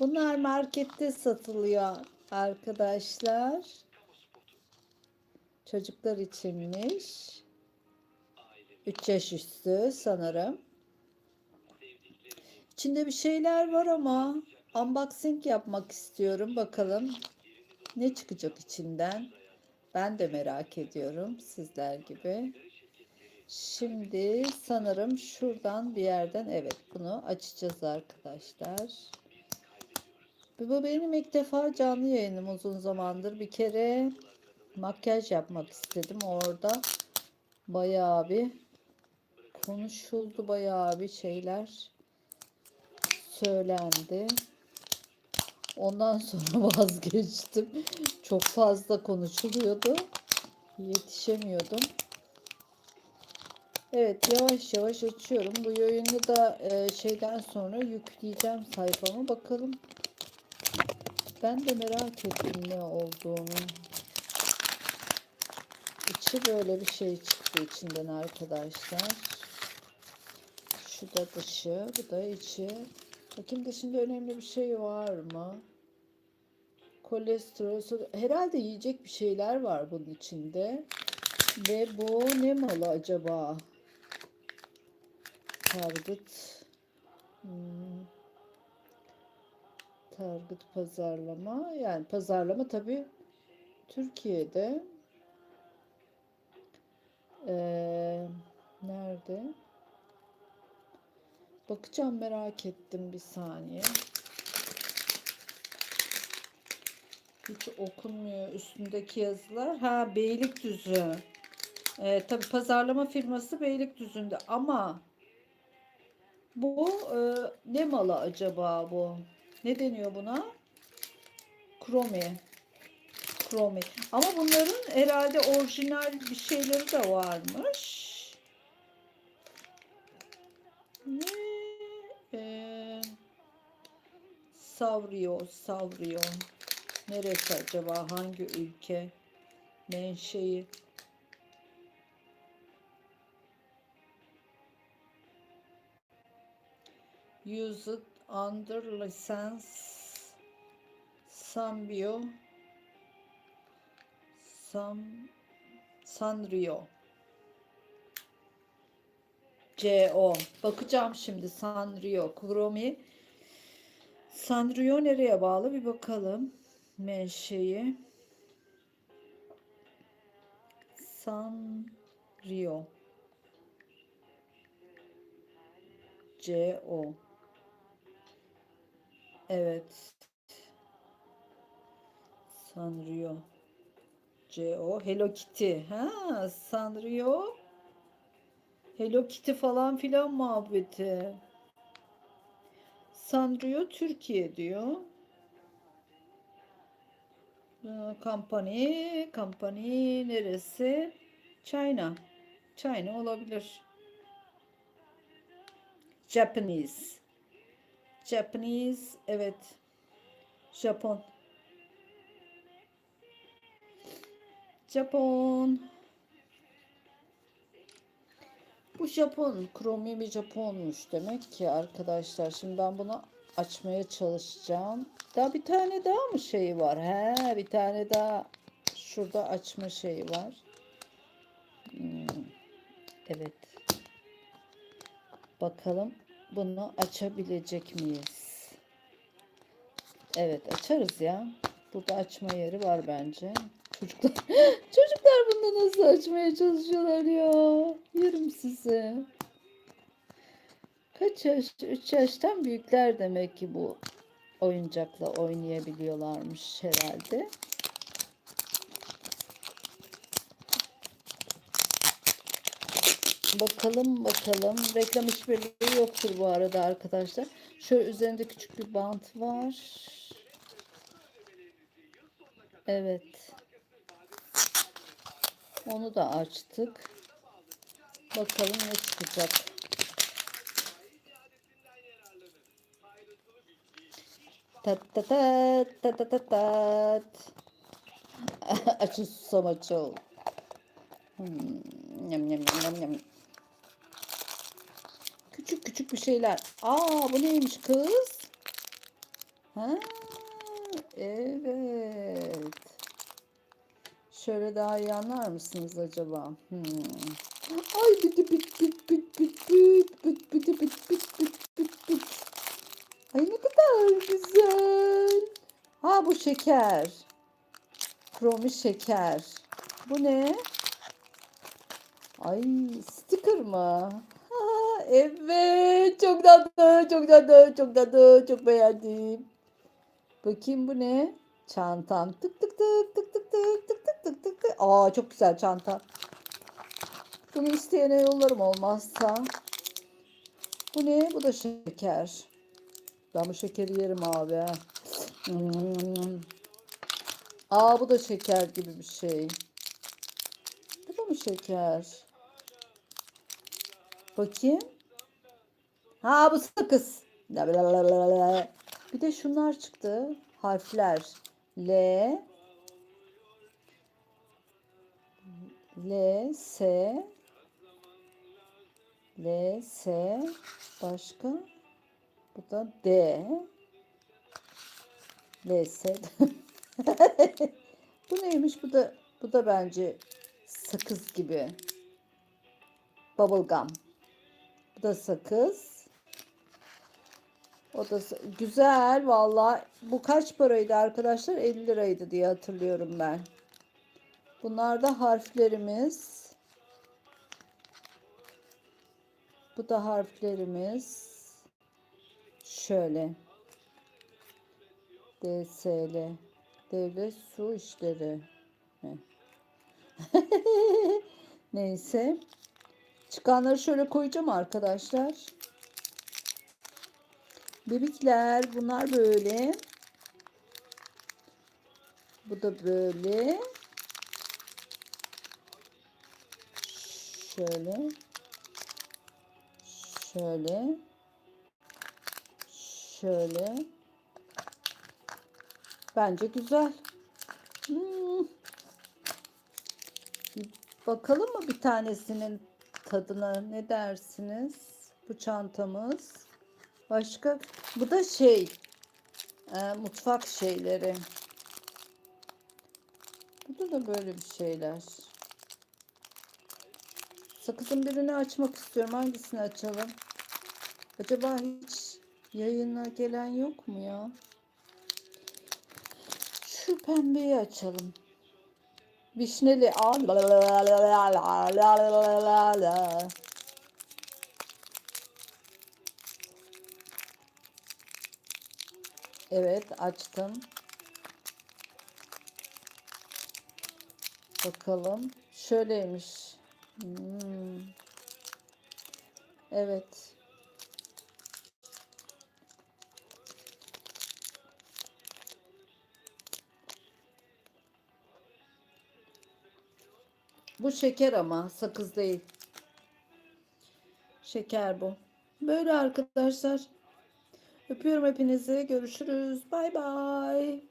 Bunlar markette satılıyor arkadaşlar. Çocuklar içinmiş. 3 yaş üstü sanırım. İçinde bir şeyler var ama unboxing yapmak istiyorum. Bakalım ne çıkacak içinden. Ben de merak ediyorum sizler gibi. Şimdi sanırım şuradan bir yerden evet bunu açacağız arkadaşlar. Bu benim ilk defa canlı yayınım uzun zamandır. Bir kere makyaj yapmak istedim orada. Bayağı bir konuşuldu bayağı bir şeyler söylendi. Ondan sonra vazgeçtim. Çok fazla konuşuluyordu. Yetişemiyordum. Evet yavaş yavaş açıyorum. Bu yayını da e, şeyden sonra yükleyeceğim sayfama. Bakalım. Ben de merak ettim ne olduğunu. İçi böyle bir şey çıktı içinden arkadaşlar. Şu da dışı, bu da içi. Bakayım dışında önemli bir şey var mı? Kolesterol, herhalde yiyecek bir şeyler var bunun içinde. Ve bu ne malı acaba? Target. Hmm. Target pazarlama. Yani pazarlama tabii Türkiye'de. Ee, nerede? Bakacağım merak ettim bir saniye. Hiç okunmuyor üstündeki yazılar. Ha Beylikdüzü. Ee, tabii pazarlama firması Beylikdüzü'nde ama bu e, ne malı acaba bu? Ne deniyor buna? Kromi. Kromi. Ama bunların herhalde orijinal bir şeyleri de varmış. Ne? Ee, Savrio, Savrio. Neresi acaba? Hangi ülke? Menşei. Used under license Sambio Sam Sanrio CO. Bakacağım şimdi Sanrio. Kromi. Sanrio nereye bağlı bir bakalım. Menşei. Sanrio. CO. Evet. Sanrio. CO. Hello Kitty. Ha, Sanrio. Hello Kitty falan filan muhabbeti. Sanrio Türkiye diyor. Company, company neresi? China. China olabilir. Japanese. Japanese, evet. Japon. Japon. Bu Japon, bir Japonmuş demek ki arkadaşlar. Şimdi ben bunu açmaya çalışacağım. Daha bir tane daha mı şey var? He, bir tane daha şurada açma şeyi var. Hmm, Evet. Bakalım bunu açabilecek miyiz? Evet, açarız ya. Burada açma yeri var bence. Çocuklar, çocuklar bunu nasıl açmaya çalışıyorlar ya? Yerim sizi. Kaç yaş? 3 yaştan büyükler demek ki bu oyuncakla oynayabiliyorlarmış herhalde. Bakalım bakalım. Reklam işbirliği yoktur bu arada arkadaşlar. Şöyle üzerinde küçük bir bant var. Evet. Onu da açtık. Bakalım ne çıkacak. Tat tat tat tat tat tat tat. Açın susam açıl. Hmm, yam yam yam yam küçük bir şeyler. Aa bu neymiş kız? Ha, evet. Şöyle daha iyi anlar mısınız acaba? Hmm. Ay bit bit bit bit bit bit bit bit bit bit bit bit bit. Ay ne kadar güzel. Ha bu şeker. Kromi şeker. Bu ne? Ay sticker mı? Evet çok tatlı çok tatlı çok tatlı çok beğendim. Bakayım bu ne? Çantam. Tık tık tık tık tık tık tık tık tık tık tık. Aa çok güzel çanta. Bunu isteyene yollarım olmazsa. Bu ne? Bu da şeker. Ben bu şekeri yerim abi. Hmm. Aa bu da şeker gibi bir şey. Bu da mı şeker? Bakayım. Ha bu sakız. Bir de şunlar çıktı. Harfler. L L S L S başka bu da D L S Bu neymiş? Bu da bu da bence sakız gibi. Bubble gum. Bu da sakız. O da sa- güzel valla. Bu kaç paraydı arkadaşlar? 50 liraydı diye hatırlıyorum ben. Bunlar da harflerimiz. Bu da harflerimiz. Şöyle. DSL. Devlet Su İşleri. Neyse. Çıkanları şöyle koyacağım arkadaşlar. Bebekler bunlar böyle. Bu da böyle. Şöyle. Şöyle. Şöyle. Bence güzel. Hmm. Bakalım mı bir tanesinin tadına ne dersiniz? Bu çantamız. Başka bu da şey e, mutfak şeyleri. Burada da böyle bir şeyler. Sakızın birini açmak istiyorum. Hangisini açalım? Acaba hiç yayına gelen yok mu ya? Şu pembeyi açalım. Vişneli. Evet açtım. Bakalım. Şöyleymiş. Hmm. Evet. Bu şeker ama sakız değil. Şeker bu. Böyle arkadaşlar. Öpüyorum hepinizi. Görüşürüz. Bay bay.